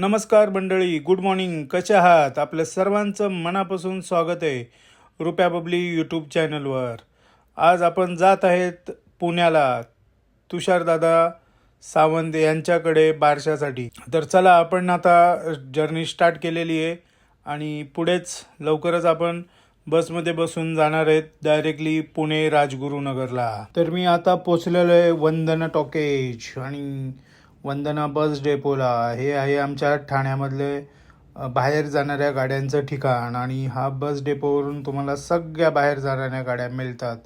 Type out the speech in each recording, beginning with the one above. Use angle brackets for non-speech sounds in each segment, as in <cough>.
नमस्कार मंडळी good morning कसे आहात? आपल्या सर्वांचं मनापासून स्वागत आहे रुपया बबली यूट्यूब चॅनलवर आज आपण जात आहेत पुण्याला. तुषारदादा सावंत यांच्याकडे बारशासाठी. तर चला आपण आता जर्नी स्टार्ट केलेली आहे आणि पुढेच लवकरच आपण बसमध्ये बसून जाणार आहेत डायरेक्टली पुणे राजगुरुनगरला. तर मी आता पोचलेलो आहे वंदना टॉकेज आणि वंदना बस डेपोला. हे आहे आमच्या ठाण्यामधले बाहेर जाणाऱ्या गाड्यांचं ठिकाण आणि हा बस डेपोवरून तुम्हाला सगळ्या बाहेर जाणाऱ्या गाड्या मिळतात.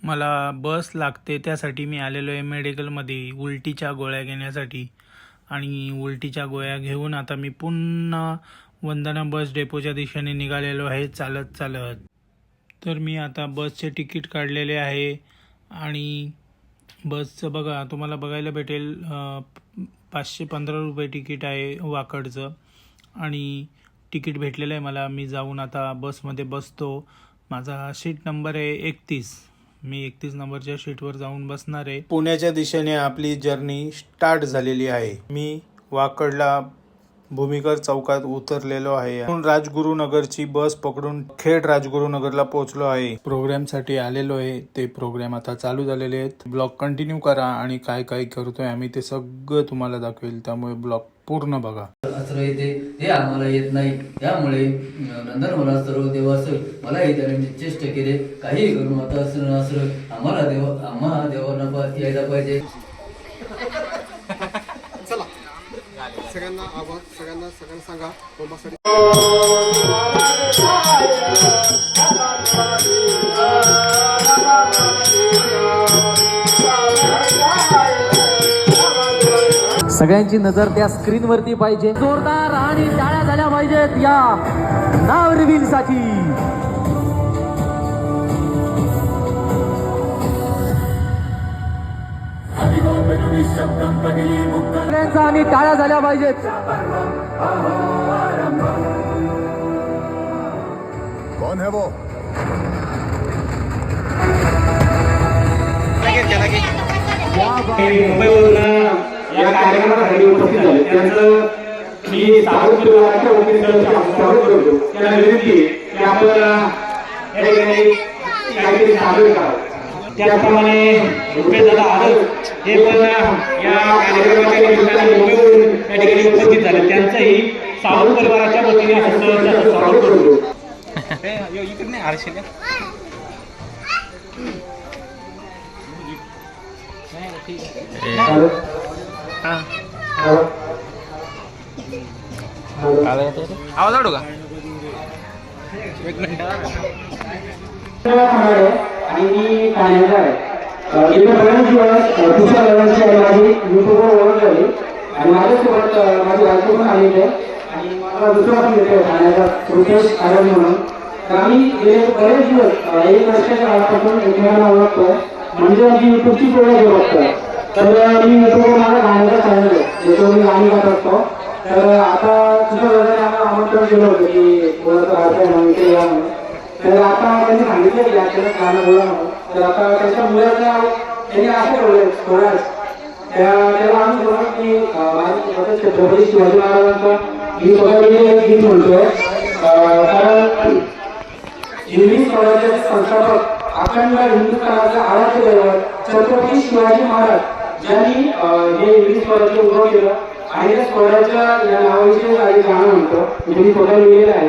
मला बस लागते त्यासाठी मी आलेलो आहे मेडिकलमध्ये उलटीच्या गोळ्या घेण्यासाठी. आणि उलटीच्या गोळ्या घेऊन आता मी पुन्हा वंदना बस डेपोच्या दिशेने निघालेलो आहे चालत चालत. तर मी आता बसचे तिकीट काढलेले आहे आणि बसचं बघा तुम्हाला बघायला भेटेल पाचशे पंधरा रुपये तिकीट आहे वाकडचं. आणि तिकीट भेटलेलं आहे मला. मी जाऊन आता बसमध्ये बसतो. माझा सीट नंबर आहे एकतीस. मी एकतीस नंबरच्या शीटवर जाऊन बसणार आहे. पुण्याच्या दिशेने आपली जर्नी स्टार्ट झालेली आहे. मी वाकडला भूमिकर चौकात उतरलेलो आहे. राजगुरुनगरची बस पकडून खेड राजगुरुनगरला पोहोचलो आहे. प्रोग्रामसाठी आलेलो आहे. ते प्रोग्राम आता चालू झालेले आहेत. ब्लॉग कंटिन्यू करा आणि काय काय करतोय आम्ही ते सगळं तुम्हाला दाखवेल. त्यामुळे ब्लॉग पूर्ण बघा. असं येते. हे आम्हाला येत नाही. त्यामुळे नंदन मला सर्व देव देवासं मला त्याने चेष्ट केले. काही करून आता असं आम्हाला देव आम्हा देवांना पा- यायला पाहिजे चला सगळ्यांना आवाज सगळ्यांना सगळ्यांना सांगा कुटुंबासाठी सगळ्यांची नजर त्या स्क्रीन वरती पाहिजे. जोरदार आणि टाळ्या झाल्या पाहिजेत या नाव रिव्हील आणि टाळ्या झाल्या पाहिजेत. कौन है वो? मुंबईवरून या कार्यक्रमासाठी उपस्थित झाले त्यांचं मी सावध परिवाराच्या वतीने सहर्ष स्वागत करतो त्यांना विनंती की आपण या ठिकाणी काहीतरी सादर करावं. त्याचप्रमाणे रुपेश दादा आदत हे पण या कार्यक्रमाच्या निमित्ताने मुंबईवरून या ठिकाणी उपस्थित झाले. त्यांचंही सावध परिवाराच्या वतीने असं सहर्ष असं स्वागत करतो आणि मी आहे. अ, गेले दिवस तुषार आहे माझी. युट्यूबवर ओळख झाली. आणि माझ्यासोबत माझी बायको पण आलेली आहे आणि मला दुसरा पण येतो ठाण्याचा रुपेश आरव म्हणून. तर आम्ही गेले बरेच दिवस एक वर्षाच्या काळापासून एकमेकांना म्हणजे आमची युट्यूबची ओळख तर मी युट्यूबवर माझा गाण्याचा चॅनल आहे ज्याच्यावर मी गाणी गात असतो. तर आता तुझ्या दादाने आम्हाला आमंत्रण केलं होतं की बोलायचं आहे म्हणून ते या म्हणून. तर आता त्यांनी सांगितलं की याच्यानं गाणं बोला म्हणून तर आता त्यांच्या मुलाचं त्यांनी असं बोलले स्वराज त्या त्याला आम्ही बोललो की अं, छत्रपती शिवाजी महाराजांचा मी स्वतः गीत म्हणतोय कारण हिंदी स्वराज्याचे संस्थापक अखंड हिंदुस्थानाचा आराध्य दैवत छत्रपती शिवाजी महाराज ज्यांनी हे हिंदी स्वराज्य उभं केलं. आणि स्वराज्य या नावाविषयी गाणं म्हणतो. म्हणजे मी स्वतः लिहिलेलं आहे.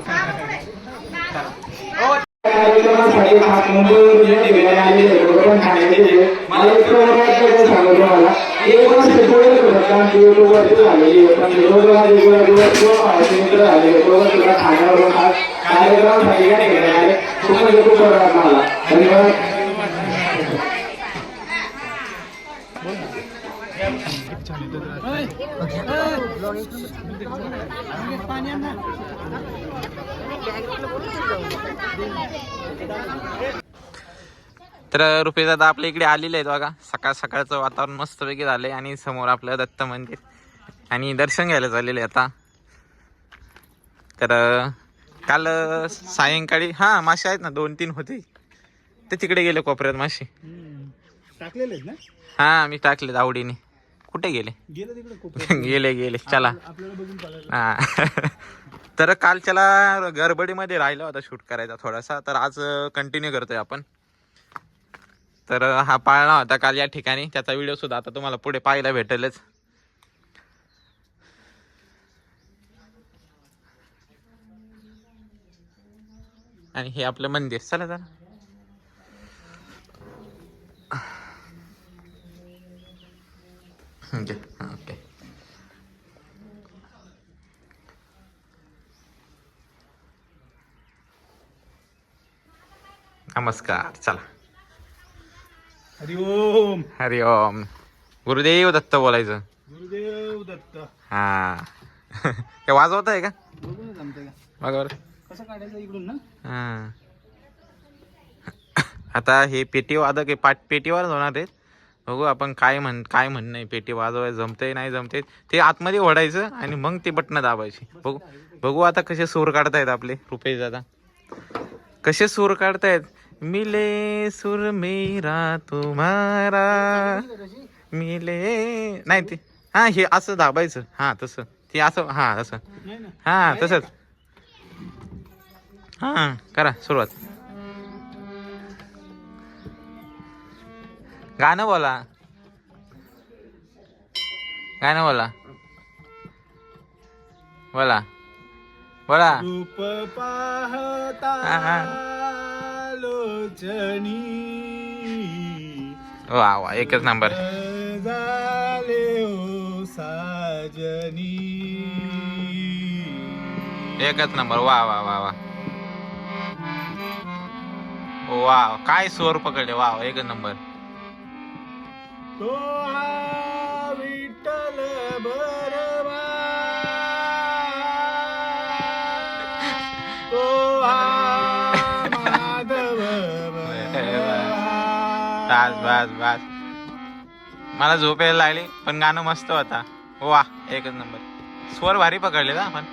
प्राणपणाने खास मुंबईवरून मला इतकं सांगतो मला एक वर्ष पुढे होतं आमची झालेली आहे पण दोन हजार किंवा भावाचे मित्र झाले ठाण्यावरून या ठिकाणी आले खूप म्हणजे खूप बरं वाटलं मला धन्यवाद. तर रुपये दादा आपल्या इकडे आलेले आहेत बघा. सकाळ सकाळचं वातावरण मस्तपैकी झालंय आणि समोर आपलं दत्त मंदिर. आणि दर्शन घ्यायला झालेले आता. तर काल सायंकाळी हा मासे आहेत ना दोन तीन होते. ते तिकडे गेले कोपऱ्यात मासे. टाकलेले आहेत ना? हा मी टाकले आवडीने. कुठे गेले? गेलं तिकडे <laughs> गेले गेले. चला. आपल्याला बघून चालेल हा. <laughs> तर कालच्याला गडबडीमध्ये राहिला होता शूट करायचा थोडासा. तर आज कंटिन्यू करतोय आपण. तर हा पाळणा होता काल या ठिकाणी. त्याचा व्हिडिओ सुद्धा आता तुम्हाला पुढे पाहायला भेटेलच. आणि हे आपलं मंदिर. चला जरा ओके ओके. नमस्कार चला. हरि ओम हरि ओम. गुरुदेव दत्त बोलायचं. गुरुदेव दत्त. हा. हे वाजवत आहे का? बघू कसं काढायचं इकडून ना? हा. आता हे पेटी वादक पाट पेटीवर होणार आहेत. बघू आपण काय म्हण काय म्हणणं आहे? पेटी वाजवाय जमते नाही जमते ते आतमध्ये ओढायचं आणि मग ते बटणं दाबायची. बघू बघू आता कसे सूर काढतायत आपले रुपेश दादा. कसे सूर काढतायत? मिले सूर मेरा तुम्हारा. मिले नाही ते हा हे असं दाबायचं. हा तसं. ते असं हा तसं. हां हा तसंच. हा करा सुरुवात. गाणं बोला. गाणं बोला. बोला. बोला. रूप पाहता लोचनी वा वा एकच नंबर. झाले ओ साजनी. एकच नंबर. वा वा वा वा. वा काय स्वर पकडले. वा वा, एकच नंबर. तो हा विठ्ठल बरवा तो हा माधव बरवा. बस बस बस मला झोप यायला लागली पण गाणं मस्त होता वा एकच नंबर स्वर भारी पकडले ना आपण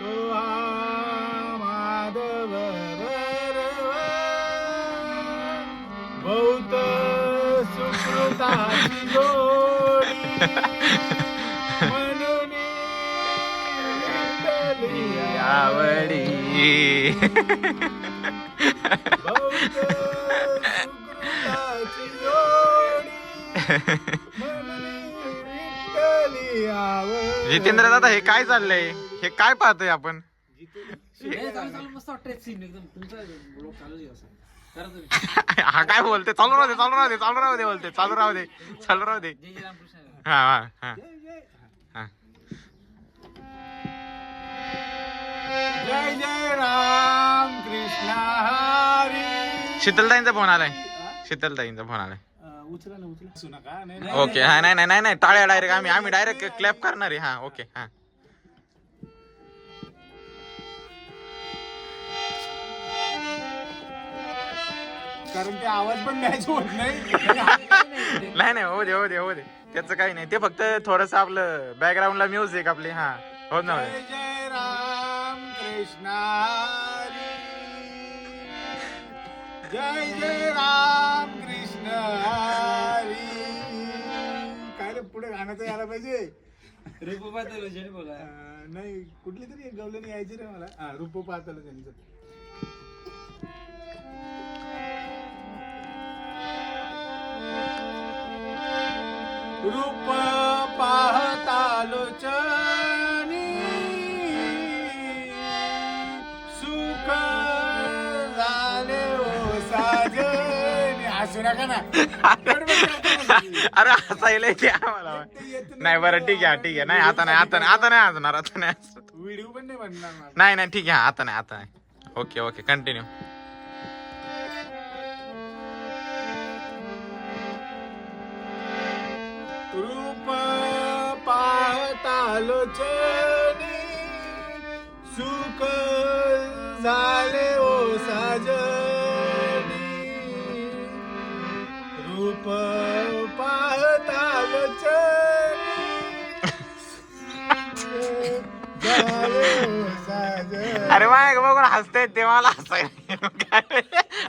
तो हा माधव बरवा. बहुत आवडी. जितेंद्र दादा हे काय चाललंय? हे काय पाहतोय आपण? हा काय बोलते? चालू राहू दे चालू राहू दे चालू राहू दे बोलते चालू राहू दे चालू राहू दे. हा हा हा. हा. जय जय राम कृष्ण हरी. शीतलताईंचा फोन आलाय. शीतलताईंचा फोन आलाय. उचला ना उचला. ओके हा नाही. नाही नाही नाही टाळ्या डायरेक्ट आम्ही आम्ही डायरेक्ट क्लॅप करणार आहे. हा ओके हा. कारण ते आवाज पण मॅच होत नाही. हो दे हो दे हो दे. त्याचं काही नाही. ते फक्त थोडस आपलं बॅकग्राऊंडला म्युझिक आपली हा. हो ना हो जय राम कृष्ण हरी जय जय राम कृष्ण हरी काय रे पुढे गाण्याचं यायला पाहिजे? अं, नाही कुठली तरी एक गवलनी यायची रे मला. हा रूप पाहताल त्यांचं. रूप पाहतालोचनी सुख झाले ओ साजनी हसू नका ना. अरे हसायला येते आम्हाला. नाही बरं ठीक आहे ठीक आहे. नाही आता नाही आता नाही आता नाही हसणार आता नाही. व्हिडिओ पण नाही बनणार मला. नाही नाही ठीक आहे आता नाही आता नाही. ओके ओके कंटिन्यू तालोचनी सुख झाले ओ साजनी. रूप अरे माय बघून हसते ते मला हसाय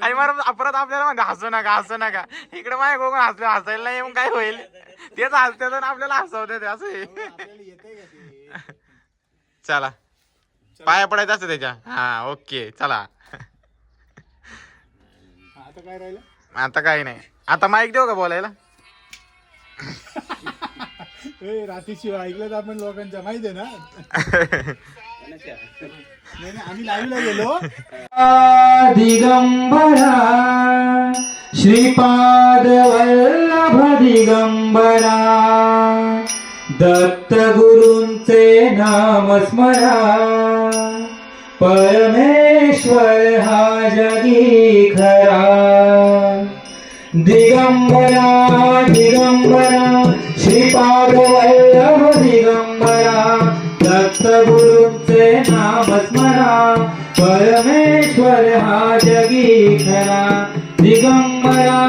आणि मला परत आपल्याला म्हणते हसू नका हसू नका. इकडे माय बघून हसलं हसायला नाही मग काय होईल? तेच हसते तर आपल्याला हसवते ते असं का ते? चला. पाया पडायचं असतं त्याच्या. हा ओके चला. आता काय राहिलं? आता काही नाही. आता माईक देऊ का बोलायला? <laughs> ए रात्री शिवाय ऐकलं तर आपण लोकांच्या माहिती आहे ना? <laughs> आम्ही लाईव्हला गेलो दिगंबरा श्रीपाद वल्लभ दिगंबरा दत्त गुरूंचे नाम स्मरा परमेश्वर हा जगी खरा. दिगंबरा दिगंबरा श्रीपाद वल्लभ दिगंबरा दत्त गुरूंचे नामस्मरा परमेश्वर हा जगीखरा दिगम्बरा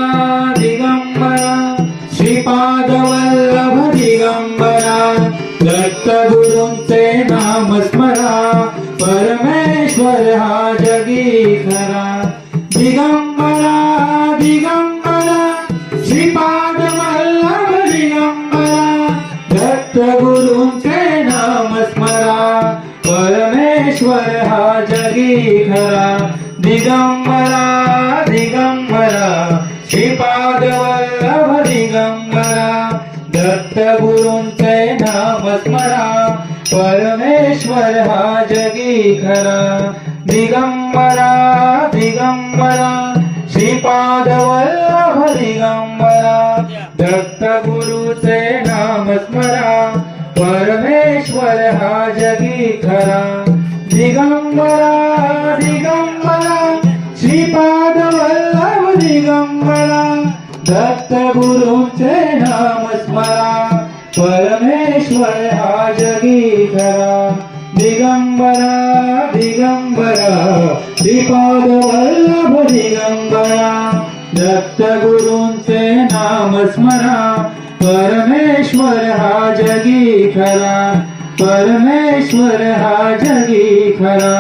दिगम्बरा श्रीपादवल्लभ दिगम्बरा दत्तगुरुं ते नामस्मरा परमेश्वर हा स्मरा परमेश्वर हा जगी खरा. दिगंबरा दिगंबरा श्रीपाद वल्लभ दिगंबरा दत्त गुरुचे नाम स्मरा परमेश्वर हा जगी खरा. दिगंबरा दिगंबरा श्रीपाद वल्लभ दिगंबरा दत्त गुरुचे नाम स्मरा परमेश्वर हा जगी दिगम्बरा दिगम्बरा श्रीपादवल्लभ दिगम्बरा दत्तगुरुन्ते नाम स्मरा। परमेश्वर हा जगीखरा परमेश्वर हा जगीखरा